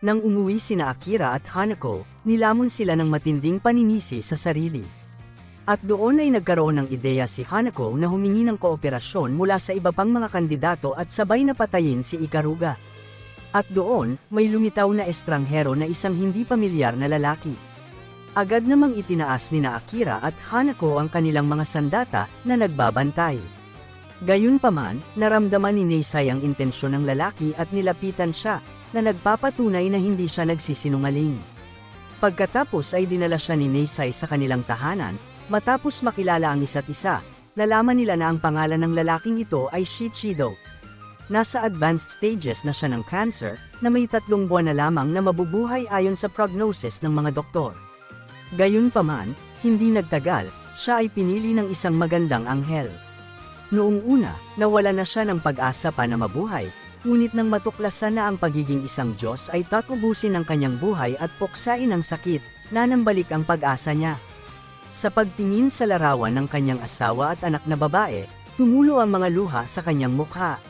Nang umuwi sina Akira at Hanako, nilamon sila ng matinding paninisi sa sarili. At doon ay nagkaroon ng ideya si Hanako na humingi ng kooperasyon mula sa iba pang mga kandidato at sabay na patayin si Ikaruga. At doon, may lumitaw na estranghero na isang hindi pamilyar na lalaki. Agad namang itinaas ni na Akira at Hanako ang kanilang mga sandata na nagbabantay. Gayunpaman, naramdaman ni Neisay ang intensyon ng lalaki at nilapitan siya, na nagpapatunay na hindi siya nagsisinungaling. Pagkatapos ay dinala siya ni Neisay sa kanilang tahanan, matapos makilala ang isa't isa, nalaman nila na ang pangalan ng lalaking ito ay Shichido. Nasa advanced stages na siya ng cancer, na may tatlong buwan na lamang na mabubuhay ayon sa prognosis ng mga doktor. Gayunpaman, hindi nagtagal, siya ay pinili ng isang magandang anghel. Noong una, nawala na siya ng pag-asa pa na mabuhay, ngunit nang matuklasan na ang pagiging isang Diyos ay tatubusin ang kanyang buhay at puksain ang sakit, nanambalik ang pag-asa niya. Sa pagtingin sa larawan ng kanyang asawa at anak na babae, tumulo ang mga luha sa kanyang mukha.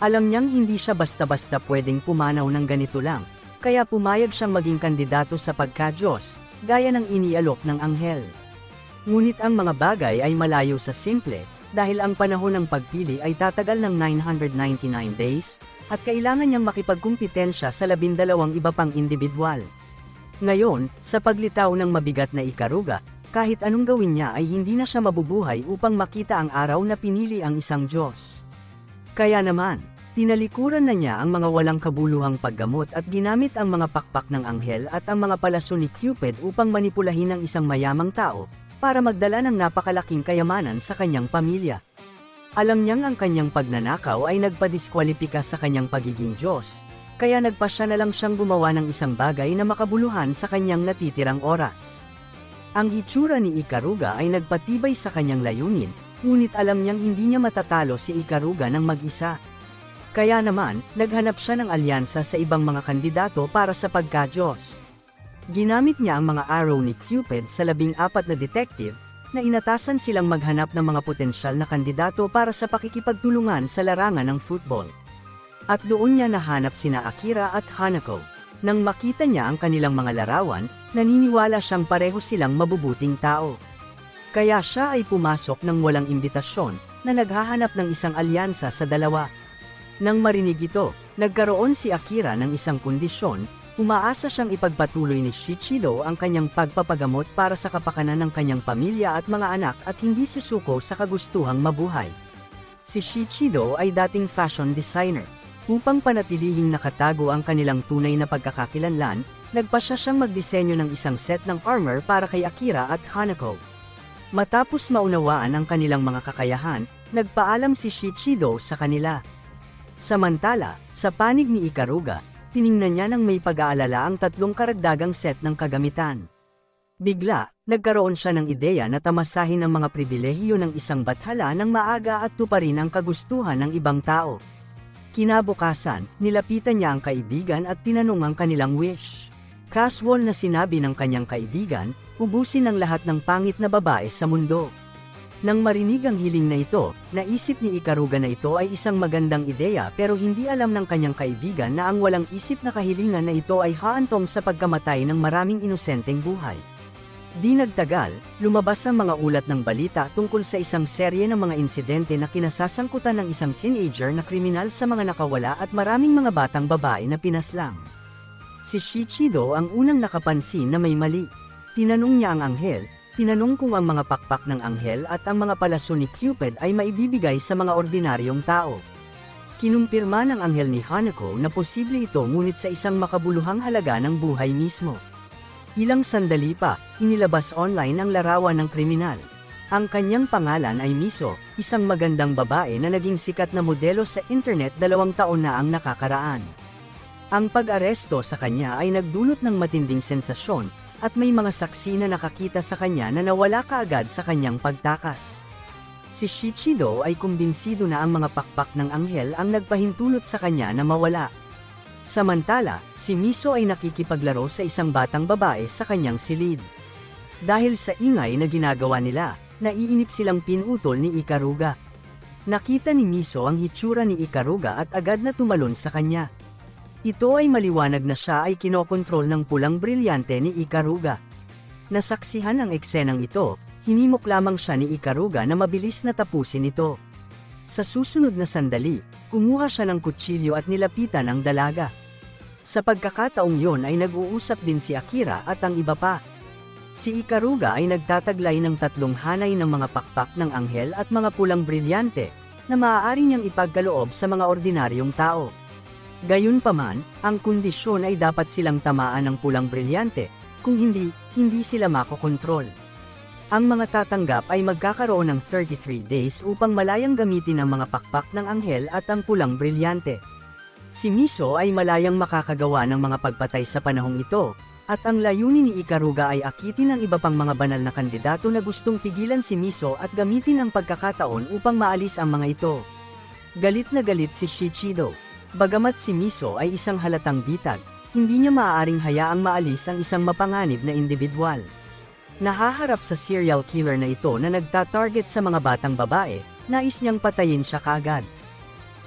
Alam niyang hindi siya basta-basta pwedeng pumanaw ng ganito lang, kaya pumayag siyang maging kandidato sa pagka-Diyos, gaya ng inialok ng anghel. Ngunit ang mga bagay ay malayo sa simple, dahil ang panahon ng pagpili ay tatagal ng 999 days, at kailangan niyang makipagkumpetensya sa labindalawang iba pang individual. Ngayon, sa paglitaw ng mabigat na ikaruga, kahit anong gawin niya ay hindi na siya mabubuhay upang makita ang araw na pinili ang isang Diyos. Kaya naman, tinalikuran na niya ang mga walang kabuluhang paggamot at ginamit ang mga pakpak ng anghel at ang mga palaso ni Cupid upang manipulahin ang isang mayamang tao, para magdala ng napakalaking kayamanan sa kanyang pamilya. Alam niyang ang kanyang pagnanakaw ay nagpadiskwalipika sa kanyang pagiging Diyos, kaya nagpasya na lang siyang gumawa ng isang bagay na makabuluhan sa kanyang natitirang oras. Ang hitsura ni Ikaruga ay nagpatibay sa kanyang layunin, ngunit alam niyang hindi niya matatalo si Ikaruga ng mag-isa. Kaya naman, naghanap siya ng alyansa sa ibang mga kandidato para sa pagka-Diyos. Ginamit niya ang mga arrow ni Cupid sa labing apat na detective, na inatasan silang maghanap ng mga potensyal na kandidato para sa pakikipagtulungan sa larangan ng football. At doon niya nahanap sina Akira at Hanako. Nang makita niya ang kanilang mga larawan, naniniwala siyang pareho silang mabubuting tao. Kaya siya ay pumasok ng walang imbitasyon, na naghahanap ng isang alyansa sa dalawa. Nang marinig ito, nagkaroon si Akira ng isang kondisyon, Umaasa siyang ipagpatuloy ni Shichido ang kanyang pagpapagamot para sa kapakanan ng kanyang pamilya at mga anak at hindi susuko sa kagustuhang mabuhay. Si Shichido ay dating fashion designer. Upang panatilihing nakatago ang kanilang tunay na pagkakakilanlan, nagpasya siyang magdisenyo ng isang set ng armor para kay Akira at Hanako. Matapos maunawaan ang kanilang mga kakayahan, nagpaalam si Shichido sa kanila. Samantala, sa panig ni Ikaruga, tiningnan niya ng may pag-aalala ang tatlong karagdagang set ng kagamitan. Bigla, nagkaroon siya ng ideya na tamasahin ang mga pribilehiyo ng isang bathala ng maaga at tuparin ang kagustuhan ng ibang tao. Kinabukasan, nilapitan niya ang kaibigan at tinanong ang kanilang wish. Casual na sinabi ng kanyang kaibigan, ubusin ang lahat ng pangit na babae sa mundo. Nang marinig ang hiling na ito, naisip ni Ikaruga na ito ay isang magandang ideya pero hindi alam ng kanyang kaibigan na ang walang isip na kahilingan na ito ay haantong sa pagkamatay ng maraming inosenteng buhay. Di nagtagal, lumabas ang mga ulat ng balita tungkol sa isang serye ng mga insidente na kinasasangkutan ng isang teenager na kriminal sa mga nakawala at maraming mga batang babae na pinaslang. Si Shichido ang unang nakapansin na may mali. Tinanong niya ang anghel, Tinanong ang mga pakpak ng anghel at ang mga palaso ni Cupid ay maibibigay sa mga ordinaryong tao. Kinumpirma ng anghel ni Hanako na posible ito ngunit sa isang makabuluhang halaga ng buhay mismo. Ilang sandali pa, inilabas online ang larawan ng kriminal. Ang kanyang pangalan ay Miso, isang magandang babae na naging sikat na modelo sa internet dalawang taon na ang nakakaraan. Ang pag-aresto sa kanya ay nagdulot ng matinding sensasyon, at may mga saksi na nakakita sa kanya na nawala kaagad sa kanyang pagtakas. Si Shichido ay kumbinsido na ang mga pakpak ng anghel ang nagpahintulot sa kanya na mawala. Samantala, si Miso ay nakikipaglaro sa isang batang babae sa kanyang silid. Dahil sa ingay na ginagawa nila, naiinip silang pinutol ni Ikaruga. Nakita ni Miso ang hitsura ni Ikaruga at agad na tumalon sa kanya. Ito ay maliwanag na siya ay kinokontrol ng pulang brilyante ni Ikaruga. Nasaksihan ang eksenang ito, hinimok lamang siya ni Ikaruga na mabilis na tapusin ito. Sa susunod na sandali, kumuha siya ng kutsilyo at nilapitan ang dalaga. Sa pagkakataong yon ay nag-uusap din si Akira at ang iba pa. Si Ikaruga ay nagtataglay ng tatlong hanay ng mga pakpak ng anghel at mga pulang brilyante, na maaari niyang ipagkaloob sa mga ordinaryong tao. Gayunpaman, ang kondisyon ay dapat silang tamaan ng pulang brilyante, kung hindi, hindi sila makokontrol. Ang mga tatanggap ay magkakaroon ng 33 days upang malayang gamitin ang mga pakpak ng anghel at ang pulang brilyante. Si Miso ay malayang makakagawa ng mga pagpatay sa panahong ito, at ang layunin ni Ikaruga ay akitin ang iba pang mga banal na kandidato na gustong pigilan si Miso at gamitin ang pagkakataon upang maalis ang mga ito. Galit na galit si Shichido. Bagamat si Miso ay isang halatang bitag, hindi niya maaaring hayaang maalis ang isang mapanganib na individual. Nahaharap sa serial killer na ito na nagtatarget sa mga batang babae, nais niyang patayin siya kaagad.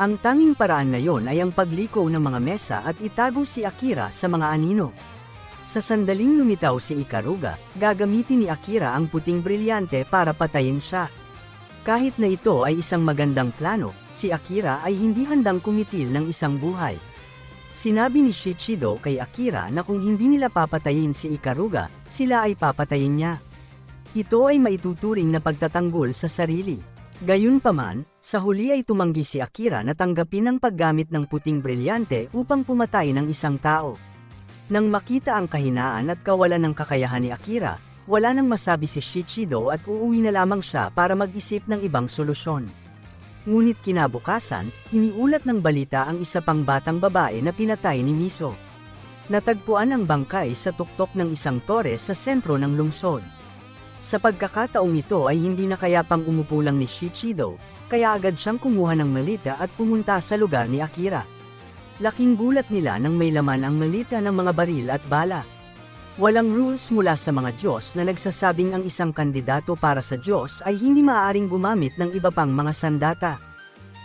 Ang tanging paraan na yon ay ang pagliko ng mga mesa at itago si Akira sa mga anino. Sa sandaling lumitaw si Ikaruga, gagamitin ni Akira ang puting brilyante para patayin siya. Kahit na ito ay isang magandang plano, si Akira ay hindi handang kumitil ng isang buhay. Sinabi ni Shichido kay Akira na kung hindi nila papatayin si Ikaruga, sila ay papatayin niya. Ito ay maituturing na pagtatanggol sa sarili. Gayunpaman, sa huli ay tumanggi si Akira na tanggapin ang paggamit ng puting brilyante upang pumatay ng isang tao. Nang makita ang kahinaan at kawalan ng kakayahan ni Akira, wala nang masabi si Shichido at uuwi na lamang siya para mag-isip ng ibang solusyon. Ngunit kinabukasan, iniulat ng balita ang isa pang batang babae na pinatay ni Miso. Natagpuan ang bangkay sa tuktok ng isang tore sa sentro ng lungsod. Sa pagkakataong ito ay hindi na kaya pang umupo lang ni Shichido, kaya agad siyang kumuha ng malita at pumunta sa lugar ni Akira. Laking gulat nila nang may laman ang malita ng mga baril at bala. Walang rules mula sa mga Diyos na nagsasabing ang isang kandidato para sa Diyos ay hindi maaaring gumamit ng iba pang mga sandata.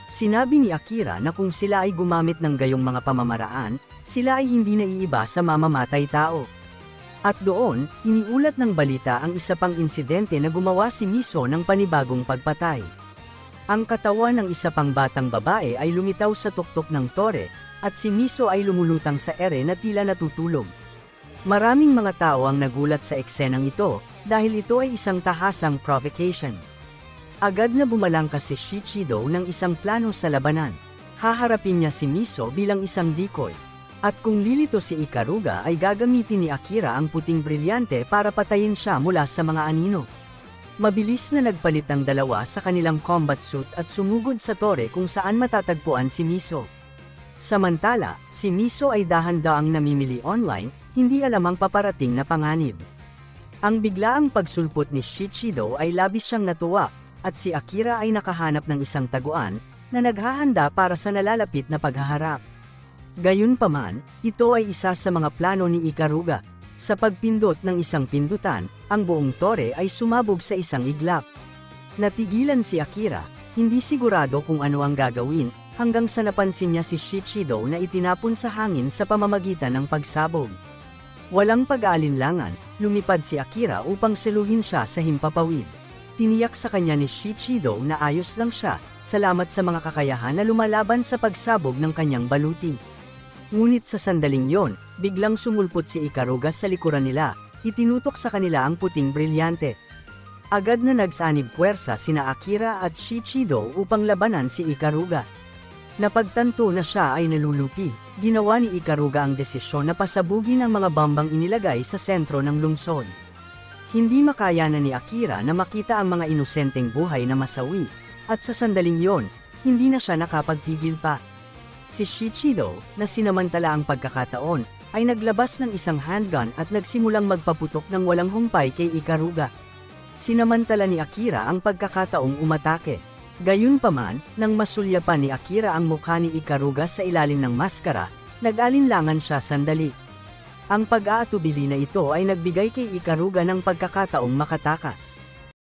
Sinabi ni Akira na kung sila ay gumamit ng gayong mga pamamaraan, sila ay hindi naiiba sa mamamatay tao. At doon, iniulat ng balita ang isa pang insidente na gumawa si Miso ng panibagong pagpatay. Ang katawan ng isa pang batang babae ay lumitaw sa tuktok ng tore, at si Miso ay lumulutang sa ere na tila natutulog. Maraming mga tao ang nagulat sa eksenang ito, dahil ito ay isang tahasang provocation. Agad na bumalangkas si Shichido ng isang plano sa labanan. Haharapin niya si Miso bilang isang decoy. At kung lilito si Ikaruga ay gagamitin ni Akira ang puting brilyante para patayin siya mula sa mga anino. Mabilis na nagpalit ang dalawa sa kanilang combat suit at sumugod sa tore kung saan matatagpuan si Miso. Samantala, si Miso ay dahan-daang namimili online, hindi alam ang paparating na panganib. Ang biglaang pagsulpot ni Shichido ay labis siyang natuwa, at si Akira ay nakahanap ng isang taguan, na naghahanda para sa nalalapit na paghaharap. Gayunpaman, ito ay isa sa mga plano ni Ikaruga. Sa pagpindot ng isang pindutan, ang buong tore ay sumabog sa isang iglap. Natigilan si Akira, hindi sigurado kung ano ang gagawin, hanggang sa napansin niya si Shichido na itinapon sa hangin sa pamamagitan ng pagsabog. Walang pag-aalinlangan, lumipad si Akira upang seluhin siya sa himpapawid. Tiniyak sa kanya ni Shichido na ayos lang siya, salamat sa mga kakayahan na lumalaban sa pagsabog ng kanyang baluti. Ngunit sa sandaling yon, biglang sumulpot si Ikaruga sa likuran nila, itinutok sa kanila ang puting brilyante. Agad na nagsanib puwersa sina Akira at Shichido upang labanan si Ikaruga. Napagtanto na siya ay nalulupi, ginawa ni Ikaruga ang desisyon na pasabugin ang mga bambang inilagay sa sentro ng lungsod. Hindi makayanan ni Akira na makita ang mga inosenteng buhay na masawi, at sa sandaling yon, hindi na siya nakapagpigil pa. Si Shichido, na sinamantala ang pagkakataon, ay naglabas ng isang handgun at nagsimulang magpaputok ng walang humpay kay Ikaruga. Sinamantala ni Akira ang pagkakataong umatake. Gayunpaman, nang masulyapan ni Akira ang mukha ni Ikaruga sa ilalim ng maskara, nag-alinlangan siya sandali. Ang pag-aatubili na ito ay nagbigay kay Ikaruga ng pagkakataong makatakas.